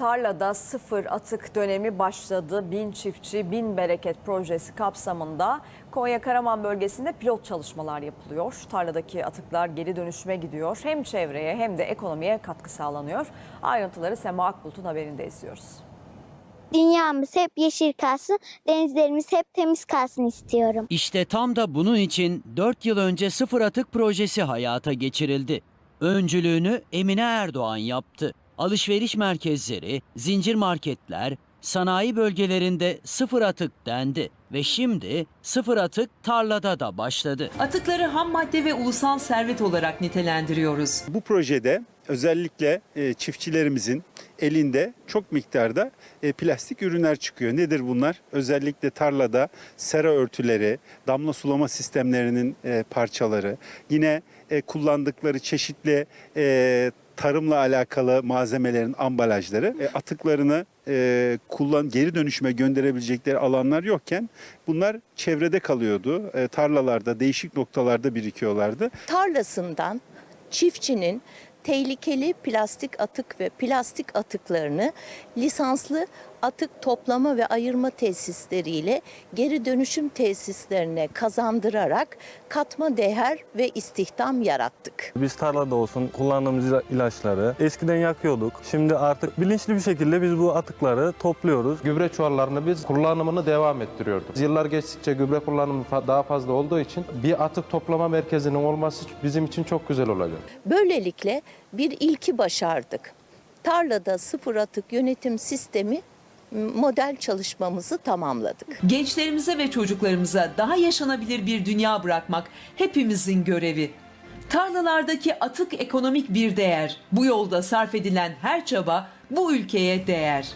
tarlada sıfır atık dönemi başladı. Bin çiftçi, bin bereket projesi kapsamında Konya Karaman bölgesinde pilot çalışmalar yapılıyor. Tarladaki atıklar geri dönüşüme gidiyor. Hem çevreye hem de ekonomiye katkı sağlanıyor. Ayrıntıları Sema Akbulut'un haberinde izliyoruz. Dünyamız hep yeşil kalsın, denizlerimiz hep temiz kalsın istiyorum. İşte tam da bunun için 4 yıl önce sıfır atık projesi hayata geçirildi. Öncülüğünü Emine Erdoğan yaptı. Alışveriş merkezleri, zincir marketler, sanayi bölgelerinde sıfır atık dendi ve şimdi sıfır atık tarlada da başladı. Atıkları ham madde ve ulusal servet olarak nitelendiriyoruz. Bu projede özellikle e, çiftçilerimizin elinde çok miktarda e, plastik ürünler çıkıyor. Nedir bunlar? Özellikle tarlada sera örtüleri, damla sulama sistemlerinin e, parçaları, yine kullandıkları çeşitli tarımla alakalı malzemelerin ambalajları, e, atıklarını e, kullan geri dönüşüme gönderebilecekleri alanlar yokken bunlar çevrede kalıyordu. E, tarlalarda değişik noktalarda birikiyorlardı. tarlasından çiftçinin tehlikeli plastik atık ve plastik atıklarını lisanslı atık toplama ve ayırma tesisleriyle geri dönüşüm tesislerine kazandırarak katma değer ve istihdam yarattık. Biz tarlada olsun kullandığımız ila- ilaçları eskiden yakıyorduk. Şimdi artık bilinçli bir şekilde biz bu atıkları topluyoruz. Gübre çuvallarını biz kullanımını devam ettiriyorduk. Yıllar geçtikçe gübre kullanımı daha fazla olduğu için bir atık toplama merkezinin olması bizim için çok güzel olacak. Böylelikle bir ilki başardık. Tarlada sıfır atık yönetim sistemi model çalışmamızı tamamladık. Gençlerimize ve çocuklarımıza daha yaşanabilir bir dünya bırakmak hepimizin görevi. Tarlalardaki atık ekonomik bir değer. Bu yolda sarf edilen her çaba bu ülkeye değer.